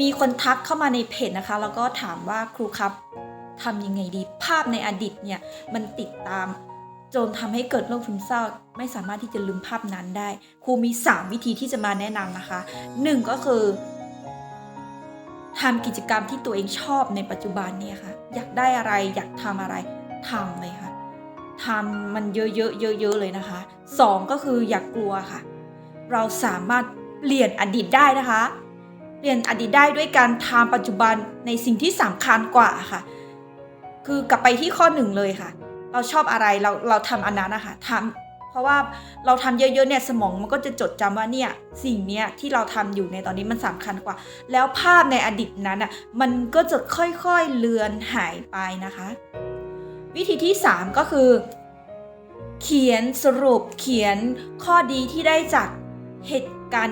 มีคนทักเข้ามาในเพจนะคะ แล้วก็ถามว่าครูครับทำยังไงดี ภาพในอดีตเนี่ยมันติดตาม จนทำให้เกิดโรคซึมเศร้า ไม่สามารถที่จะลืมภาพนั้นได้ ครูมี 3 วิธีที่จะมาแนะนำนะคะ 1 ก็คือทำกิจกรรมที่ตัวเองชอบในปัจจุบันเนี่ยค่ะ อยากได้อะไรอยากทำอะไรทำเลยค่ะทำมันเยอะๆเยอะๆเลยนะคะ 2 ก็คืออย่ากกลัวค่ะ เราสามารถเปลี่ยนอดีตได้นะคะ เปลี่ยนอดีตได้ด้วยการทำปัจจุบันในสิ่งที่สำคัญกว่าค่ะ คือกลับไปที่ข้อหนึ่งเลยค่ะ เราชอบอะไรเราเราทำอันนั้นนะคะทำเพราะว่าเราทำเยอะๆเนี่ยสมองมันก็จะจดจำว่าเนี่ยสิ่งเนี้ยที่เราทำอยู่ในตอนนี้มันสำคัญกว่า แล้วภาพในอดีตนั้นอะมันก็จะค่อยๆเลือนหายไปนะคะ วิธีที่ 3 ก็คือ เขียนสรุปเขียนข้อดีที่ได้จากเหตุการ